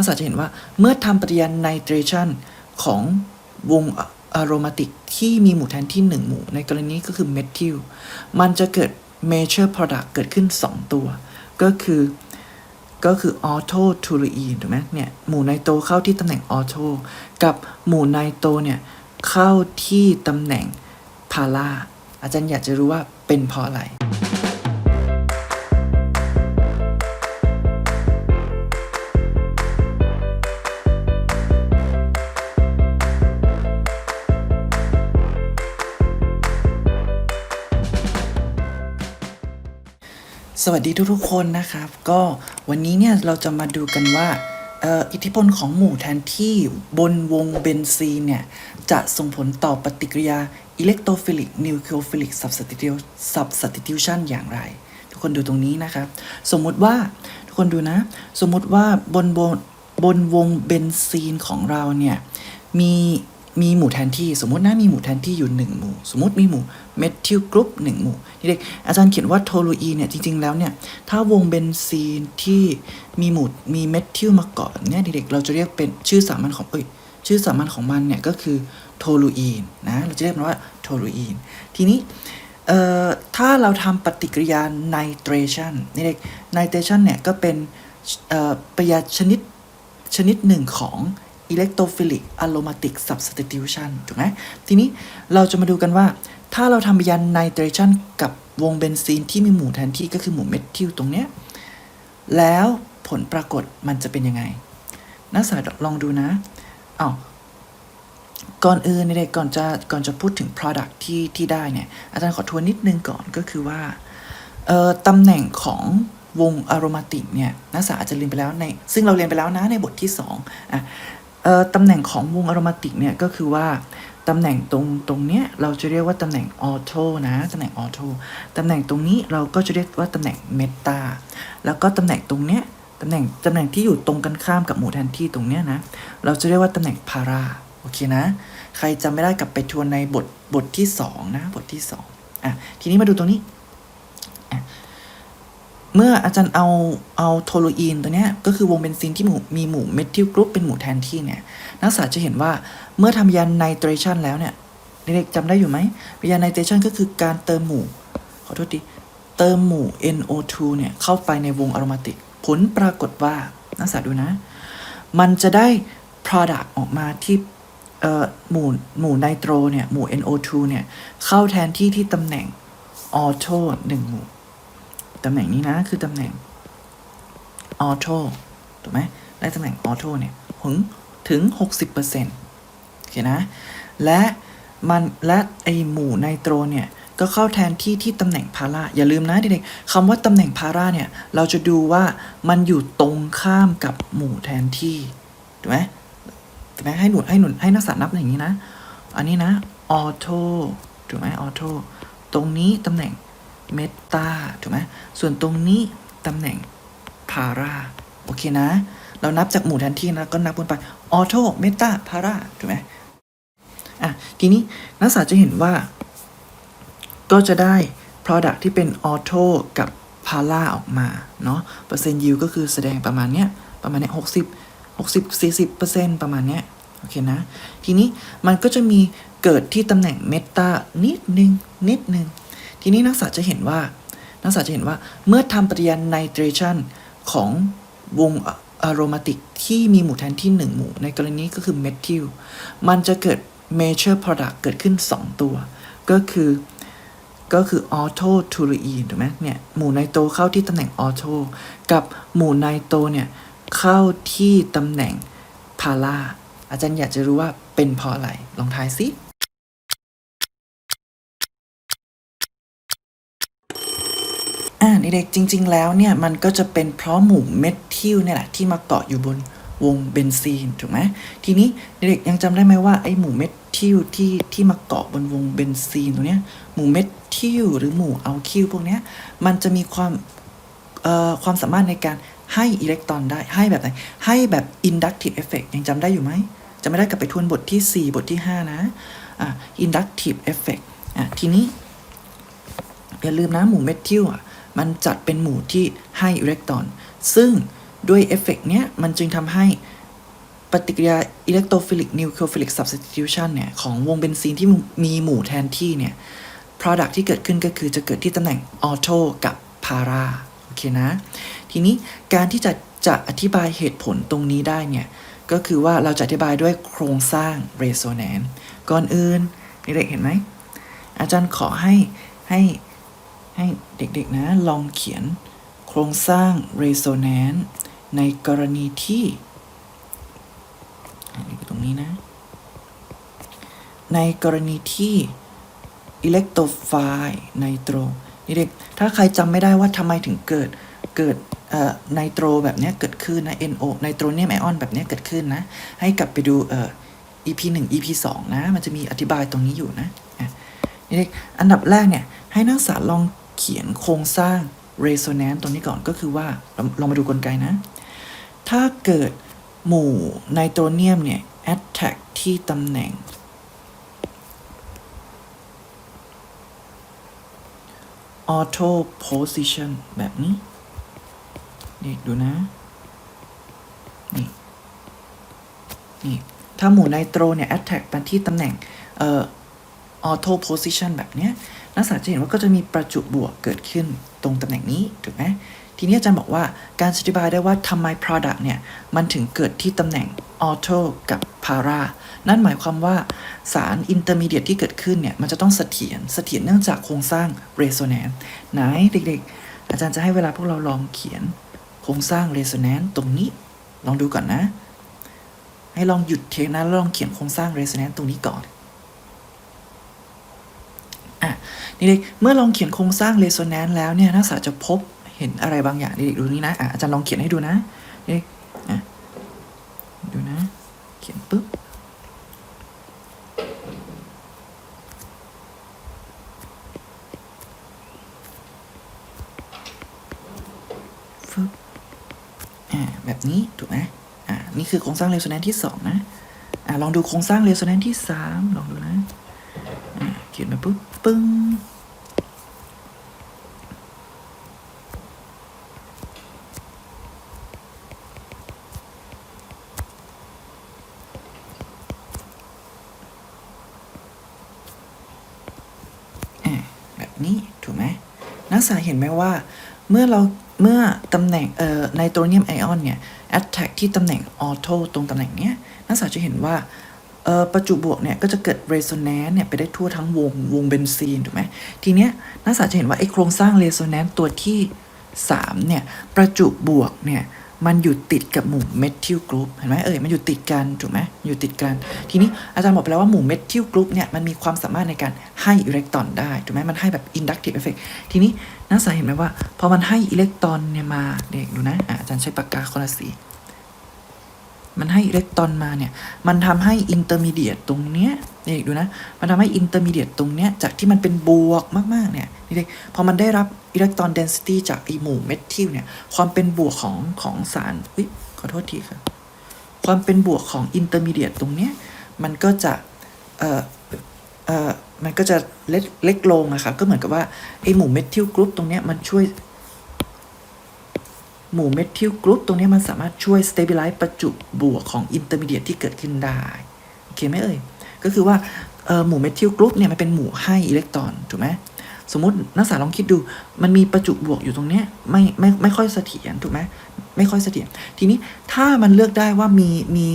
นักศึกษาจะเห็นว่าเมื่อทำปฏิกิริยาไนเตรชันของวงอะโรมาติกที่มีหมู่แทนที่ 1 หมู่ ในกรณีนี้ก็คือเมทิลมันจะเกิด major product เกิดขึ้น 2 ตัว ก็คือก็คือออโตทูลูอีนถูกไหมเนี่ย หมู่ไนโตรเข้าที่ตำแหน่งออโตกับหมู่ไนโตรเนี่ย เข้าที่ตำแหน่งพาราอาจารย์อยากจะรู้ว่าเป็นเพราะอะไร สวัสดีทุกๆคนนะครับ ก็วันนี้เนี่ยเราจะมาดูกันว่าอิทธิพลของหมู่แทนที่บนวงเบนซีนเนี่ยจะส่งผลต่อปฏิกิริยาอิเล็กโทรฟิลิกนิวคลีโอฟิลิก substitution อย่างไร ทุกคนดูตรงนี้นะครับ สมมุติว่าทุกคนดูนะ สมมุติว่าบนบนบนวงเบนซีนของเราเนี่ยมี มีหมู่แทนที่ สมมตินะมีหมู่แทนที่อยู่1หมู่ สมมติมีหมู่เมทิลกรุ๊ป1หมู่นี่เด็กอาจารย์เขียนว่าโทลูอีเนี่ยจริงๆแล้วเนี่ยถ้าวงเบนซีนที่มีหมู่มีเมทิลมาเกาะเนี่ยเด็กเราจะเรียกเป็นชื่อสามัญของเอ้ยชื่อสามัญของมันเนี่ยก็คือโทลูอีนนะเราจะเรียกมันว่าโทลูอีนทีนี้เอ่อถ้าเราทำปฏิกิริยาไนเตรชันนี่เด็กไนเตรชันเนี่ยก็เป็นเอ่อปฏิกิริยาชนิดชนิดหนึ่งของ อิเล็กโทรฟิลิกอะโรมาติก substitution ถูกไหมทีนี้เราจะมาดูกันว่า ถ้าเราทำปฏิกิริยาไนเตรชันกับวงเบนซีนที่มีหมู่แทนที่ก็คือหมู่เมทิลตรงเนี้ยแล้วผลปรากฏมันจะเป็นยังไง นักศึกษาลองดูนะอ้าวก่อนอื่นเนี่ยก่อนจะก่อนจะพูดถึง product ที่ที่ได้เนี่ย อาจารย์ขอทวนนิดนึงก่อนก็คือว่าเอ่อตำแหน่งของวงอารมาติกเนี่ยนักศึกษาอาจจะเรียนไปแล้วในซึ่งเราเรียนไปแล้วนะในบทที่2อะเอ่อ ตำแหน่งของวงอารมาติกเนี่ยก็คือว่าตำแหน่งตรงตรงเนี้ยเราจะเรียกว่าตำแหน่งออโตนะตำแหน่งออโตตำแหน่งตรงนี้เราก็จะเรียกว่าตำแหน่งเมตาแล้วก็ตำแหน่งตรงเนี้ยตำแหน่งตำแหน่งที่อยู่ตรงกันข้ามกับหมู่แทนที่ตรงเนี้ยนะเราจะเรียกว่าตำแหน่งพาราโอเคนะ ใครจำไม่ได้กลับไปทวนในบทบทที่สองนะบทที่สองอะทีนี้มาดูตรงนี้ เมื่ออาจารย์เอาเอาโทลูอีนตัวเนี้ยก็คือวงเบนซินที่มีหมู่เมทิลกรุ๊ปเป็นหมู่แทนที่เนี่ยนักศึกษาจะเห็นว่าเมื่อทำยาไนเตรชันแล้วเนี่ยเด็กๆจำได้อยู่ไหมยาไนเตรชันก็คือการเติมหมู่ ขอโทษทีเติมหมู่ NO2 เนี่ยเข้าไปในวงอโรมาติก ผลปรากฏว่านักศึกษาดูนะ มันจะได้ product ออกมาที่เอ่อหมู่หมู่ไนโตรเนี่ยหมู่ NO2 เนี่ยเข้าแทนที่ที่ตำแหน่งออโตหนึ่งหมู่ ตำแหน่งนี้นะคือตำแหน่งออโตถูกไหมได้ตำแหน่งออโตเนี่ยถึงถึง 60%โอเคนะ และมันและไอหมู่ไนโตรเนี่ย ก็เข้าแทนที่ที่ตำแหน่งพาราอย่าลืมนะเด็กๆคำว่าตำแหน่งพาราเนี่ย เราจะดูว่ามันอยู่ตรงข้ามกับหมู่แทนที่ถูกไหมถูกไหมให้หนุนให้หนุนให้นักศึกษานับอย่างนี้นะ อันนี้นะออโตถูกไหมออโตตรงนี้ตำแหน่ง เมตาถูกไหมส่วนตรงนี้ตำแหน่งพาราโอเคนะ เรานับจากหมู่แทนที่นะก็นับกันไปออโตเมตาพาราถูกไหมอะทีนี้นักศึกษาจะเห็นว่า ก็จะได้ product ที่เป็นออโตกับพาราออกมาเนาะเปอร์เซ็นต์ยิวก็คือแสดงประมาณเนี้ยประมาณเนี้ยหกสิบ60 40เปอร์เซ็นต์ประมาณเนี้ยโอเคนะ ทีนี้มันก็จะมีเกิดที่ตำแหน่งเมตานิดนึง นิดนึง ทีนี้นักศึกษาจะเห็นว่านักศึกษาจะเห็นว่าเมื่อทำปฏิกิริยาไนเตรชันของวงอารมาติกที่มีหมู่แทนที่ 1 หมู่ ในกรณีนี้ก็คือเมทิลมันจะเกิด major product เกิดขึ้น 2 ตัว ก็คือก็คือออโตทูลูอีนถูกไหมเนี่ยหมู่ไนโตรเข้าที่ตำแหน่งออโตกับหมู่ไนโตรเนี่ยเข้าที่ตำแหน่งพาราอาจารย์อยากจะรู้ว่าเป็นเพราะอะไร ลองทายสิ อ่าเด็กๆจริง ๆ แล้วเนี่ยมันก็จะเป็นเพราะหมู่เมทิลเนี่ยแหละที่มาเกาะอยู่บนวงเบนซีนถูกไหมทีนี้เด็กๆยังจำได้ไหมว่าไอหมู่เมทิลที่ที่มาเกาะบนวงเบนซีนตรงเนี้ยหมู่เมทิลหรือหมู่อัลคิลพวกเนี้ยมันจะมีความเอ่อความสามารถในการให้อิเล็กตรอนได้ให้แบบไหนให้แบบ inductive effect ยังจำได้อยู่ไหมจะไม่ได้กลับไปทวนบทที่ 4 บทที่ 5 นะอะ inductive effect อะทีนี้ อย่าลืมนะหมู่เมทิลอะ มันจัดเป็นหมู่ที่ให้อิเล็กตรอน ซึ่งด้วยเอฟเฟกต์เนี้ยมันจึงทำให้ปฏิกิริยาอิเล็กโทรฟิลิกนิวเคลียฟิลิก substitution เนี่ย ของวงเบนซีนที่มีหมู่แทนที่เนี่ย product ที่เกิดขึ้นก็คือจะเกิดที่ตำแหน่งออโตกับพาราโอเคนะ ทีนี้การที่จะจะอธิบายเหตุผลตรงนี้ได้เนี่ย ก็คือว่าเราจะอธิบายด้วยโครงสร้าง resonance ก่อนอื่นเด็กๆเห็นไหม อาจารย์ขอให้ให้ ให้เด็กๆนะลองเขียนโครงสร้าง resonance ในกรณีที่ตรงนี้นะ ในกรณีที่อิเล็กโทรไฟล์ไนโตรนี่เด็กถ้าใครจำไม่ได้ว่าทำไมถึงเกิดเกิดไนโตรแบบนี้เกิดขึ้นนะ NO ไนโตรเนียมไอออนแบบนี้เกิดขึ้นนะ ให้กลับไปดูเอ่อ EP 1 EP 2 นะ มันจะมีอธิบายตรงนี้อยู่นะะนี่เด็กอันดับแรกเนี่ย ให้นักศึกษาลอง เขียนโครงสร้าง resonance ตรงนี้ก่อนก็คือว่าลองมาดูกลไกนะ ถ้าเกิดหมู่ไนโตรเนียมเนี่ย attack ที่ตำแหน่ง auto position แบบนี้ นี่ดูนะ นี่ นี่ ถ้าหมู่ไนโตรเนี่ย attack มาที่ตำแหน่ง เอ่อ auto position แบบเนี้ย นักศึกษาจะเห็นว่าก็จะมีประจุบวกเกิดขึ้นตรงตำแหน่งนี้ถูกไหมทีนี้อาจารย์บอกว่าการอธิบายได้ว่าทำไม product เนี่ย มันถึงเกิดที่ตำแหน่ง auto กับ para นั่นหมายความว่าสาร intermediate ที่เกิดขึ้นเนี่ย มันจะต้องเสถียรเสถียรเนื่องจากโครงสร้าง resonance ไหนเด็กๆ อาจารย์จะให้เวลาพวกเราลองเขียนโครงสร้าง resonance ตรงนี้ ลองดูก่อนนะ ให้ลองหยุดเทคนะแล้วลองเขียนโครงสร้าง resonance ตรงนี้ก่อน นี่เด็กเมื่อลองเขียนโครงสร้างเรโซแนนซ์แล้วเนี่ยนักศึกษาจะพบเห็นอะไรบางอย่างเด็กดูนี่นะอาจารย์ลองเขียนให้ดูนะเด็กดูนะ เขียนปุ๊บฟึบอ่าแบบนี้ถูกไหมอ่านี่คือโครงสร้างเรโซแนนซ์ที่ 2 นะอ่าลองดูโครงสร้างเรโซแนนซ์ที่ 3 เขียนมาปุ๊บปึ้งอ่าแบบนี้ถูกไหมนักศึกษาเห็นไหมว่า เมื่อเราเมื่อตำแหน่งเอ่อไนโตรเนียมไอออนเนี่ย attack ที่ตำแหน่งออโตตรงตำแหน่งเนี้ยนักศึกษาจะเห็นว่า ประจุบวกเนี่ยก็จะเกิด resonance เนี่ยไปได้ทั่วทั้งวงวงเบนซีนถูกไหมทีเนี้ยนักศึกษาจะเห็นว่าไอโครงสร้าง resonance ตัวที่3เนี่ยประจุบวกเนี่ยมันอยู่ติดกับหมู่เมทิลกรุ๊ปเห็นไหมเอ่ยมันอยู่ติดกันถูกไหมอยู่ติดกัน ทีนี้อาจารย์บอกไปแล้วว่าหมู่เมทิลกรุ๊ปเนี่ยมันมีความสามารถในการให้อิเล็กตรอนได้ถูกไหมมันให้แบบ inductive effect ทีนี้นักศึกษาเห็นไหมว่าพอมันให้อิเล็กตรอนเนี่ยมาเด็กดูนะอาจารย์ใช้ปากกาคนละสี มันให้อิเล็กตรอนมาเนี่ย มันทำให้อินเตอร์มีเดียตตรงเนี้ยเด็กดูนะ มันทำให้อินเตอร์มีเดียตตรงเนี้ยจากที่มันเป็นบวกมากๆเนี่ยเด็กพอมันได้รับอิเล็กตรอนเดนซิตี้จากไอหมู่เมทิลเนี่ย ความเป็นบวกของของสารอุ๊ยขอโทษทีครับความเป็นบวกของอินเตอร์มีเดียตตรงเนี้ยมันก็จะเอ่อเอ่อมันก็จะเล็กเล็กลงอะครับ ก็เหมือนกับว่าไอหมู่เมทิลกรุ๊ปตรงเนี้ยมันช่วย หมู่เมทิลกรุ๊ปตรงนี้มันสามารถช่วย stabilize ประจุบวกของอินเตอร์มีเดียที่เกิดขึ้นได้ โอเคไหมเอ่ย ก็คือว่าหมู่เมทิลกรุ๊ปเนี่ยมันเป็นหมู่ให้อิเล็กตรอนถูกไหมสมมตินักศึกษาลองคิดดู มันมีประจุบวกอยู่ตรงเนี้ยไม่ไม่ไม่ค่อยเสถียรถูกไหมไม่ค่อยเสถียรทีนี้ถ้ามันเลือกได้ว่ามีมี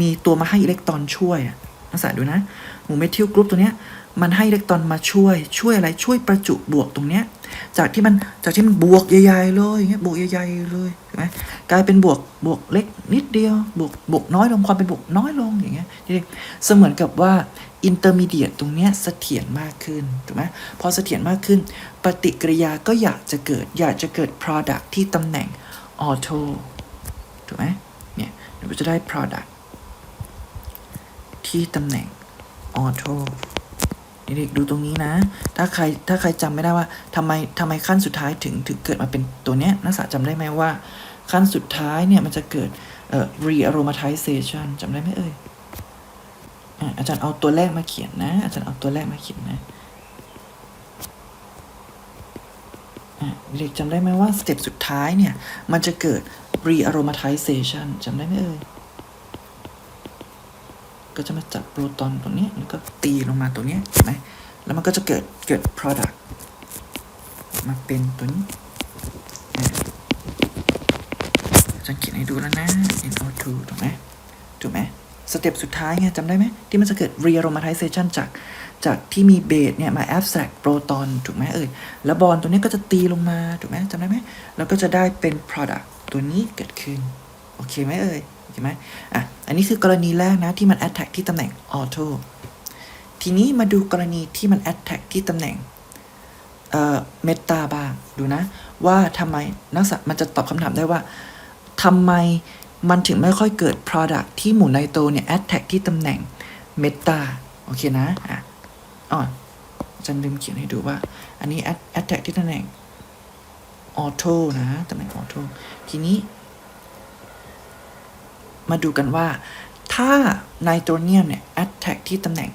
มีตัวมาให้อิเล็กตรอนช่วยนักศึกษาดูนะ หมู่เมทิลกรุ๊ปตัวเนี้ย มันให้อิเล็กตรอนมาช่วย ช่วยอะไรช่วยประจุบวกตรงเนี้ย จากที่มันจากที่มันบวกใหญ่ๆเลยอย่างเงี้ยบวกใหญ่ๆเลยเห็นไหมกลายเป็นบวกบวกเล็กนิดเดียว บวกบวกน้อยลงความเป็นบวกน้อยลงอย่างเงี้ยนี่เสมือนกับว่าอินเตอร์มีเดียตตรงเนี้ยเสถียรมากขึ้นถูกไหมพอเสถียรมากขึ้น ปฏิกิริยาก็อยากจะเกิดอยากจะเกิด product ที่ตำแหน่งออโตถูกไหมเนี่ยเดี๋ยวเราจะได้ product ที่ตำแหน่งออโต เด็กๆดูตรงนี้นะ ถ้าใครถ้าใครจำไม่ได้ว่าทำไมทำไมขั้นสุดท้ายถึงถึงเกิดมาเป็นตัวเนี้ยนักศึกษาจำได้ไหมว่า ขั้นสุดท้ายเนี่ยมันจะเกิดเอ่อ rearomatization จำได้ไหมเอ่ยอาจารย์เอาตัวแรกมาเขียนนะ อาจารย์เอาตัวแรกมาเขียนนะอะเด็กจำได้ไหมว่าสเต็ปสุดท้ายเนี่ย มันจะเกิด rearomatization จำได้ไหมเอ่ย ก็จะมาจับโปรตอนตรงนี้แล้วก็ตีลงมาตรงนี้เห็นไหมแล้วมันก็จะเกิดเกิด product มาเป็นตัวนี้อะจะเขียนให้ดูแล้วนะ NO2 ถูกไหมถูกไหมสเต็ปสุดท้ายไงจำได้ไหมที่มันจะเกิด rearomatization จากจากที่มีเบสเนี่ยมา abstract โปรตอนถูกไหมเอ่ยแล้วบอลตัวนี้ก็จะตีลงมาถูกไหมจำได้ไหมแล้วก็จะได้เป็น product ตัวนี้เกิดขึ้น โอเคไหมเอ่ย โอเคไหมอะอันนี้คือกรณีแรกนะที่มัน attack ที่ตำแหน่ง auto ทีนี้มาดูกรณีที่มัน attack ที่ตำแหน่งเอ่อ meta บ้างดูนะ ว่าทำไมนักศึกษามันจะตอบคำถามได้ว่าทำไมมันถึงไม่ค่อยเกิด product ที่หมู่ไนโตเนี่ย attack ที่ตำแหน่ง meta โอเคนะอะอ๋อจันลืมเขียนให้ดูว่า อันนี้ attack ที่ตำแหน่ง auto นะตำแหน่ง auto ทีนี้ มาดูกันว่า ถ้าไนโตรเนียมเนี่ย attack ที่ตำแหน่ง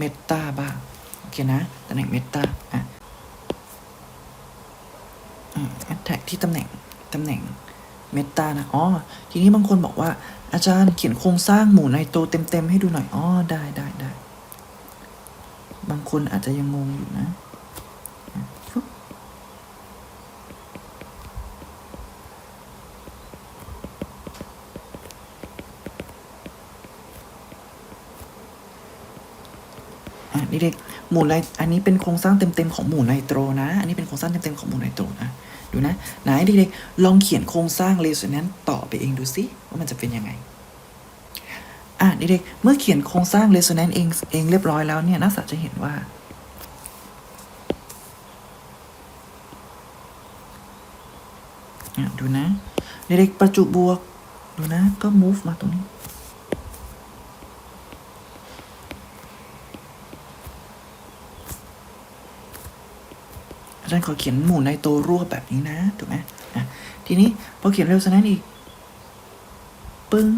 meta บ้าง โอเคนะ ตำแหน่ง meta อะอืม attack ที่ตำแหน่งตำแหน่ง meta นะ อ๋อ ทีนี้บางคนบอกว่า อาจารย์เขียนโครงสร้างหมู่ไนโตรเต็มๆให้ดูหน่อย อ๋อ ได้ได้ได้ บางคนอาจจะยังงงอยู่นะฟึ๊บ อะนี่เด็ก หมู่ไนอันนี้เป็นโครงสร้างเต็มๆของหมู่ไนโตรนะ อันนี้เป็นโครงสร้างเต็มๆของหมู่ไนโตรนะ ดูนะ ไหนเด็กๆลองเขียนโครงสร้างเรโซแนนซ์ต่อไปเองดูสิว่ามันจะเป็นยังไง อะเด็กๆเมื่อเขียนโครงสร้างเรโซแนนซ์เองเองเรียบร้อยแล้วเนี่ยนักศึกษาจะเห็นว่าดูนะ เด็กๆประจุบวก ดูนะ ก็ move มาตรงนี้ จารย์ขอเขียนหมู่ในตัวรวบแบบนี้นะ ถูกไหมอะทีนี้พอเขียนเร็วซะนั้นอีก ปึ้ง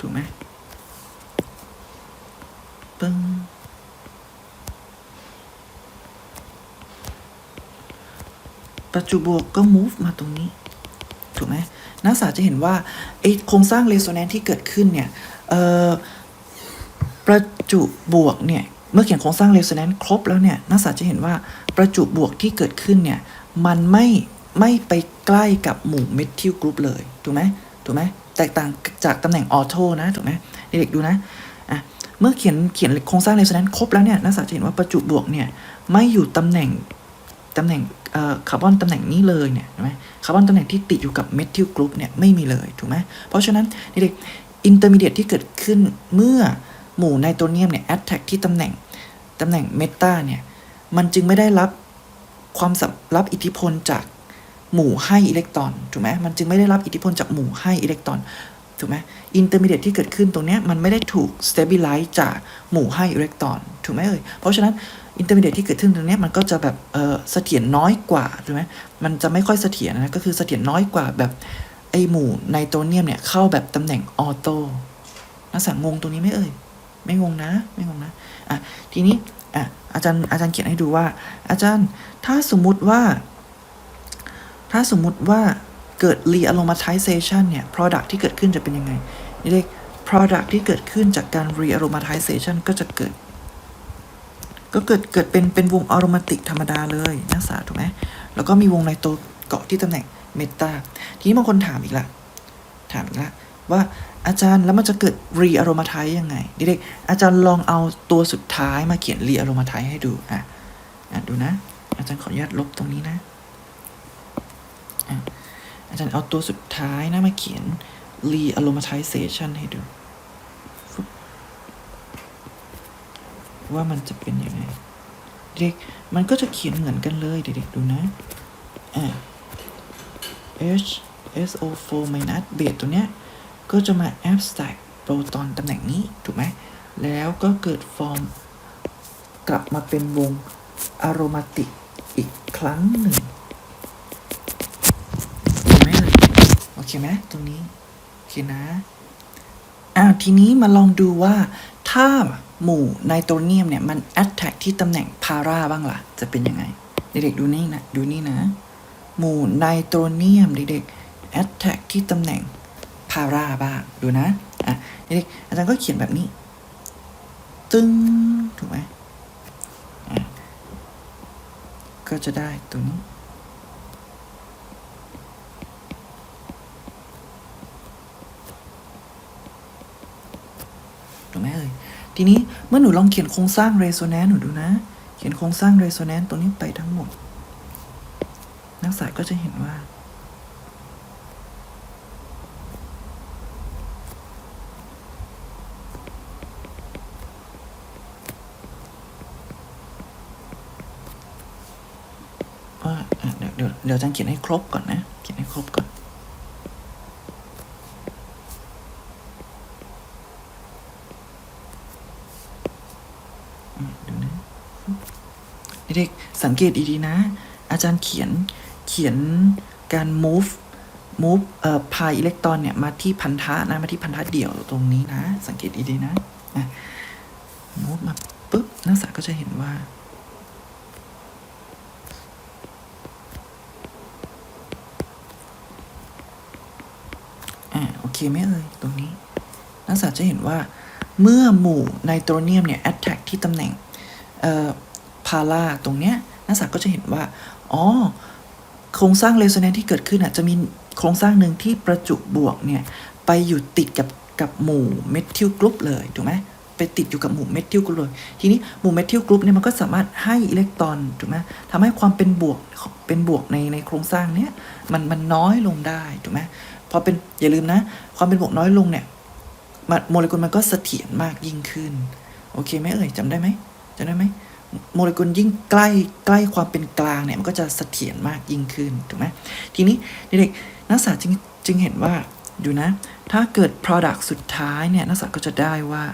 ถูกไหมปึ้งประจุบวกก็ move มาตรงนี้ ถูกไหมนักศึกษาจะเห็นว่าไอโครงสร้างเรโซแนนซ์ที่เกิดขึ้นเนี่ย เอ่อ ประจุบวกเนี่ย เมื่อเขียนโครงสร้างเรโซแนนซ์ครบแล้วเนี่ยนักศึกษาจะเห็นว่าประจุบวกที่เกิดขึ้นเนี่ยมันไม่ไม่ไปใกล้กับหมู่เมทิลกรุ๊ปเลยถูกไหมถูกไหมแตกต่างจากตำแหน่งออโทนะถูกไหมเด็กๆดูนะอะเมื่อเขียนเขียนโครงสร้างเรโซแนนซ์ครบแล้วเนี่ยนักศึกษาจะเห็นว่าประจุบวกเนี่ยไม่อยู่ตำแหน่งตำแหน่งคาร์บอนตำแหน่งนี้เลยเนี่ยเห็นไหมคาร์บอนตำแหน่งที่ติดอยู่กับเมทิลกรุ๊ปเนี่ยไม่มีเลยถูกไหมเพราะฉะนั้นเด็กอินเตอร์มีเดียที่เกิดขึ้นเมื่อหมู่ไนโตรเนียมเนี่ยแอตแทกที่ตำแหน่ง ตำแหน่งเมตาเนี่ย มันจึงไม่ได้รับความสัมรับอิทธิพลจากหมู่ให้อิเล็กตรอนถูกไหมมันจึงไม่ได้รับอิทธิพลจากหมู่ให้อิเล็กตรอนถูกไหมอินเตอร์มีเดียที่เกิดขึ้นตรงเนี้ยมันไม่ได้ถูกสเตเบลไลซ์จากหมู่ให้อิเล็กตรอนถูกไหมเอ่ยเพราะฉะนั้นอินเตอร์มีเดียที่เกิดขึ้นตรงเนี้ยมันก็จะแบบเออเสถียรน้อยกว่าถูกไหมมันจะไม่ค่อยเสถียรนะก็คือเสถียรน้อยกว่าแบบไอหมู่ไนโตรเนียมเนี่ยเข้าแบบตำแหน่งออโต้นักศึกษางงตรงนี้ไหมเอ่ยไม่งงนะ ไม่งงนะ อะทีนี้อะอาจารย์อาจารย์เขียนให้ดูว่า อาจารย์ถ้าสมมุติว่า ถ้าสมมุติว่าเกิด rearomatization เนี่ย product ที่เกิดขึ้นจะเป็นยังไงนี่เรียก product ที่เกิดขึ้นจากการ rearomatization ก็จะเกิด ก็เกิดเกิดเป็นเป็นวงอ r รมาติกธรรมดาเลยนักศึกษาถูกไหมแล้วก็มีวงไนโตรเกาะที่ตำแหน่งเมตาทีนี้บางคนถามอีกละถามอีกละว่า อาจารย์แล้วมันจะเกิด re aromatize ยังไงเด็กๆอาจารย์ลองเอาตัวสุดท้ายมาเขียน re aromatize ให้ดูอะอะดูนะ อาจารย์ขออนุญาตลบตรงนี้นะอะอาจารย์เอาตัวสุดท้ายนะมาเขียน re aromatization ให้ดู ว่ามันจะเป็นยังไง เด็กมันก็จะเขียนเหมือนกันเลยเด็กๆดูนะอ่า H SO4 minus เบสตัวเนี้ย ก็จะมา abstract โปรตอนตำแหน่งนี้ ถูกไหม แล้วก็เกิดฟอร์ม กลับมาเป็นวงอ r o m a t i c อีกครั้งหนึ่งเห็นไหมโอเคไหมตรงนี้ โอเคนะอ่าทีนี้มาลองดูว่า ถ้าหมู่ไนโตรเนียมเนี่ย มัน attack ที่ตำแหน่งพาราบ้างล่ะ จะเป็นยังไง เด็กๆดูนี่นะ ดูนี่นะ หมู่ไนโตรเนียมเด็กๆ attack ที่ตำแหน่ง para บ้างดูนะอะนี่อาจารย์ก็เขียนแบบนี้ ตึ้งถูกไหมก็จะได้ตัวนี้ถูกไหมเอ่ยทีนี้เมื่อหนูลองเขียนโครงสร้าง resonance หนูดูนะ เขียนโครงสร้าง resonance ตัวนี้ไปทั้งหมด นักศึกษาก็จะเห็นว่าอะ เดี๋ยวอาจารย์เขียนให้ครบก่อนนะ เขียนให้ครบก่อนอืมดูนะเด็กสังเกตดีๆนะ อาจารย์เขียน เขียนการ move move เอ่อพายอิเล็กตรอนเนี่ย มาที่พันธะนะ มาที่พันธะเดี่ยวตรงนี้นะ สังเกตดีๆนะอะ move มาปุ๊บ นักศึกษาก็จะเห็นว่า อ่าโอ เคไหมเอ่ยตรงนี้ นักศึกษาจะเห็นว่า เมื่อหมู่ไนโตรเนียมเนี่ย attack ที่ตำแหน่งเอ่อพาราตรงเนี้ยนักศึกษาก็จะเห็นว่า อ๋อ โครงสร้างเรโซแนนที่เกิดขึ้นอะจะมีโครงสร้างหนึ่งที่ประจุบวกเนี่ย ไปอยู่ติดกับกับหมู่เมทิลกรุ๊ปเลยถูกไหมไปติดอยู่กับหมู่เมทิลกรุ๊ปเลย ทีนี้หมู่เมทิลกรุ๊ปเนี่ยมันก็สามารถให้อิเล็กตรอนถูกไหมทำให้ความเป็นบวกเป็นบวกในในโครงสร้างเนี้ยมันมันน้อยลงได้ถูกไหม พอเป็นอย่าลืมนะ ความเป็นบวกน้อยลงเนี่ยมโมเลกุลมันก็เสถียรมากยิ่งขึ้น โอเคไหมเอ่ยจำได้ไหมจำได้ไหมโมเลกุลยิ่งใกล้ใกล้ความเป็นกลางเนี่ยมันก็จะเสถียรมากยิ่งขึ้นถูกไหมทีนี้เด็กนักศึกษาจึงจึงเห็นว่าดูนะ ถ้าเกิด product สุดท้ายเนี่ยนักศึกษาก็จะได้ว่า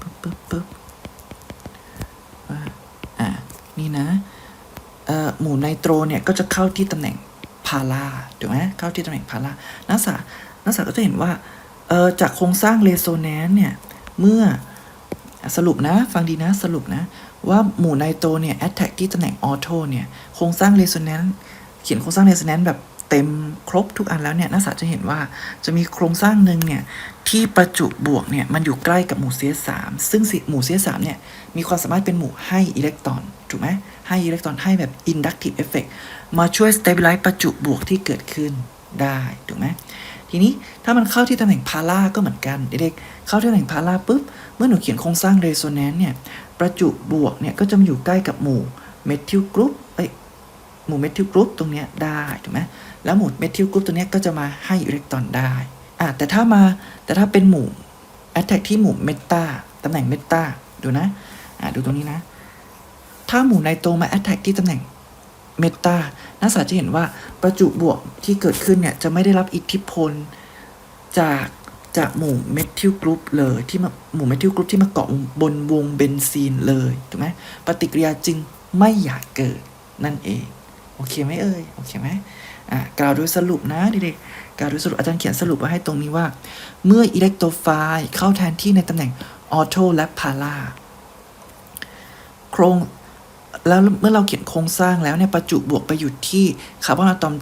ปึ๊บปึ๊บปึ๊บว่าอ่านี่นะเอ่อหมู่ไนโตรเนี่ยก็จะเข้าที่ตำแหน่ง พาราถูกไหมเข้าที่ตำแหน่งพารานักศึกษานักศึกษาก็จะเห็นว่าเออจากโครงสร้างเรโซแนนซ์เนี่ย เมื่อสรุปนะ ฟังดีนะสรุปนะ ว่าหมู่ไนโตรเนี่ย attack ที่ตำแหน่งออโตเนี่ย โครงสร้าง resonance เขียนโครงสร้าง resonance แบบเต็มครบทุกอันแล้วเนี่ยนักศึกษาจะเห็นว่าจะมีโครงสร้างหนึ่งเนี่ย ที่ประจุบวกเนี่ย มันอยู่ใกล้กับหมู่ CS3 ซึ่งหมู่ CS3 เนี่ย มีความสามารถเป็นหมู่ให้อิเล็กตรอนถูกไหม ให้อิเล็กตรอนให้แบบ inductive effect มาช่วย stabilize ประจุบวกที่เกิดขึ้นได้ถูกไหมทีนี้ถ้ามันเข้าที่ตำแหน่งพาราก็เหมือนกันเด็กๆเข้าที่ตำแหน่งพาราปุ๊บ เมื่อหนูเขียนโครงสร้างเรโซแนนซ์เนี่ยประจุบวกเนี่ยก็จะมาอยู่ใกล้กับหมู่เมทิลกรุ๊ปเอ้ยหมู่เมทิลกรุ๊ปตรงเนี้ยได้ถูกไหมแล้วหมู่เมทิลกรุ๊ปตัวเนี้ยก็จะมาให้อิเล็กตรอนได้อะแต่ถ้ามาแต่ถ้าเป็นหมู่แอตแทกที่หมู่เมตาตำแหน่งเมตาดูนะอะดูตรงนี้นะ ถ้าหมู่ไนโตมาแอตแทกที่ตำแหน่งเมตานักศึกษาจะเห็นว่าประจุบวกที่เกิดขึ้นเนี่ย จะไม่ได้รับอิทธิพลจากจากหมู่เมทิลกรุ๊ปเลยที่มาหมู่เมทิลกรุ๊ปที่มาเกาะบนวงเบนซีนเลยถูกไหมปฏิกิริยาจึงไม่อยากเกิดนั่นเอง โอเคไหมเอ่ยโอเคไหมอะกล่าวโดยสรุปนะเด็กๆกล่าวโดยสรุปอาจารย์เขียนสรุปไว้ให้ตรงนี้ว่า เมื่ออิเล็กโทรไฟล์เข้าแทนที่ในตำแหน่งออโตและพาราโครง แล้วเมื่อเราเขียนโครงสร้างแล้วเนี่ยประจุบวกไปอยู่ที่คาร์บอนอะตอม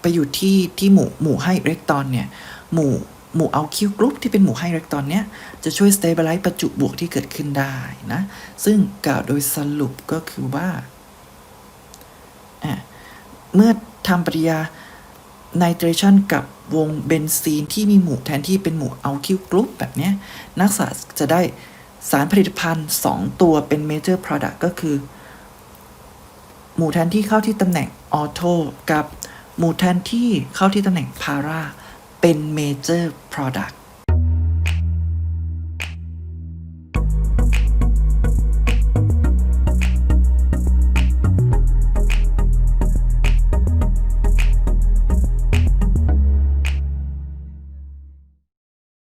ไปอยู่ที่ที่หมู่หมู่ให้อิเล็กตรอนเนี่ยหมู่หมู่เอาคิวกรุ๊ปที่เป็นหมู่ให้อิเล็กตรอนเนี่ยจะช่วย stabilize ประจุบวกที่เกิดขึ้นได้นะซึ่งกล่าวโดยสรุปก็คือว่าเมื่อทำปฏิกิริยาไนเตรชันกับวงเบนซีนที่มีหมู่แทนที่เป็นหมู่เอาคิวกรุ๊ปแบบเนี้ยนักศึกษาจะได้สารผลิตภัณฑ์ 2 ตัวเป็น major product ก็คือ หมู่แทนที่เข้าที่ตำแหน่งออโตกับหมู่แทนที่เข้าที่ตำแหน่งพาราเป็นเมเจอร์ product